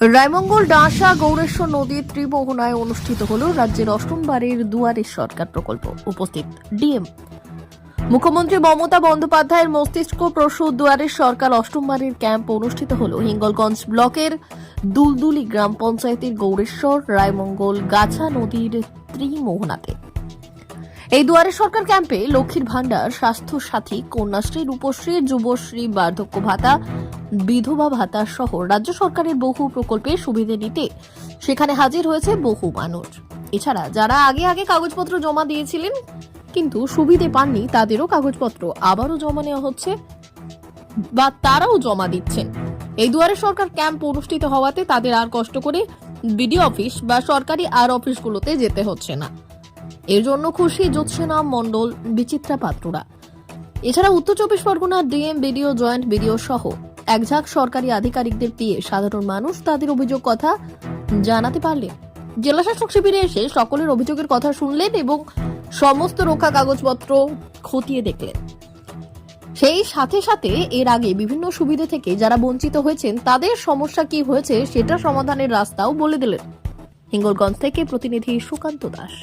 রায়মঙ্গল ডাঁসা গৌরেশ্বর নদীর ত্রিমোহনায় অনুষ্ঠিত হল রাজ্যের অষ্টমবারের দুয়ারের সরকার প্রকল্প। উপস্থিত ডিএম। মুখ্যমন্ত্রী মমতা বন্দ্যোপাধ্যায়ের মস্তিষ্ক প্রসূত দুয়ারের সরকার অষ্টমবারের ক্যাম্প অনুষ্ঠিত হল হিঙ্গলগঞ্জ ব্লকের দুলদুলি গ্রাম পঞ্চায়েতের গৌরেশ্বর রায়মঙ্গল গাছা নদীর ত্রিমোহনাতে। এই দুয়ারে সরকার ক্যাম্পে লক্ষ্মীর ভাণ্ডার স্বাস্থ্য সাথী কন্যাশ্রী, রূপশ্রী, যুবশ্রী, বার্ধক্য ভাতা বিধবা ভাতা সহ রাজ্য সরকারের বহু প্রকল্পের সুবিধে নিতে সেখানে হাজির হয়েছে বহু মানুষ। এছাড়া যারা আগে আগে কাগজপত্র জমা দিয়েছিলেন, কিন্তু সুবিধে পাননি, তাদেরও কাগজপত্র আবারও জমা নেওয়া হচ্ছে বা তারাও জমা দিচ্ছেন। এই দুয়ারে সরকার ক্যাম্প অনুষ্ঠিত হওয়াতে তাদের আর কষ্ট করে বিডিও অফিস বা সরকারি আর অফিসগুলোতে যেতে হচ্ছে না। এর জন্য খুশি জ্যোৎসেনা মণ্ডল, বিচিত্রা পাত্ররা। এছাড়া উত্তর চব্বিশ পরগনার ডিএম বিডিও, জয়েন্ট বিডিও সহ একঝাঁক সরকারি আধিকারিকদের পেয়ে সাধারণ মানুষ তাদের অভিযোগ কথা জানাতে পারলেন। জেলাশাসক শিবিরে এসে সকলের অভিযোগের কথা শুনলেন এবং সমস্ত রক্ষা কাগজপত্র খতিয়ে দেখলেন। সেই সাথে সাথে এর আগে বিভিন্ন সুবিধে থেকে যারা বঞ্চিত হয়েছেন, তাদের সমস্যা কি হয়েছে সেটা সমাধানের রাস্তাও বলে দিলেন। হিঙ্গলগঞ্জ থেকে প্রতিনিধি সুকান্ত দাস।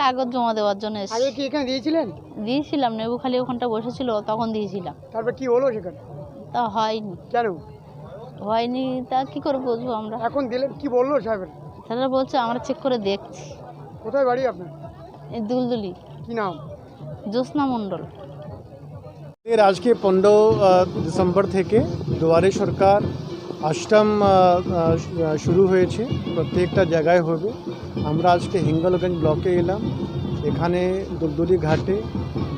কাগজ জমা দেওয়ার জন্য এসেছি। আগে কি এখানে দিয়েছিলেন? দিয়েছিলাম নেবু খালি ওখানটা বসেছিল তখন দিয়েছিলাম। তারপর কি হলো সেখানে? তা হয়নি। কেন? হয়নি তা কি করে বুঝব আমরা? এখন দিলেন কি বলল সাহেবের? তারা বলছে আমরা চেক করে দেখছি। কোথায় বাড়ি আপনার? এই দুলদুলি। কি নাম? জ্যোৎস্না মণ্ডল। এর আজকে পনেরো ডিসেম্বর থেকে দুয়ারে সরকার আহ, শুরু হয়েছে। প্রত্যেকটা জায়গায় হবে। আমরা আজকে হিঙ্গলগঞ্জ ব্লকে এলাম। এখানে দুলদুলি ঘাটে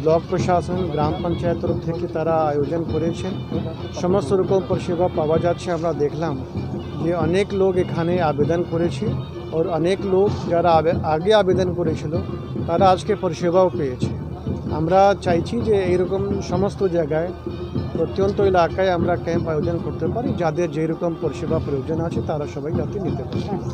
ব্লক প্রশাসন গ্রাম পঞ্চায়েত তরফ থেকে তারা আয়োজন করেছেন। সমস্ত রকম পরিষেবা পাওয়া যাচ্ছে আমরা দেখলাম যে অনেক লোক এখানে আবেদন করেছে ওর অনেক লোক যারা আগে আবেদন করেছিল তারা আজকে পরিষেবাও পেয়েছে। আমরা চাইছি যে এইরকম সমস্ত জায়গায় প্রত্যন্ত এলাকায় আমরা ক্যাম্প আয়োজন করতে পারি, যাদের যেরকম পরিষেবা প্রয়োজন আছে, তারা সবাই যাতে নিতে পারে।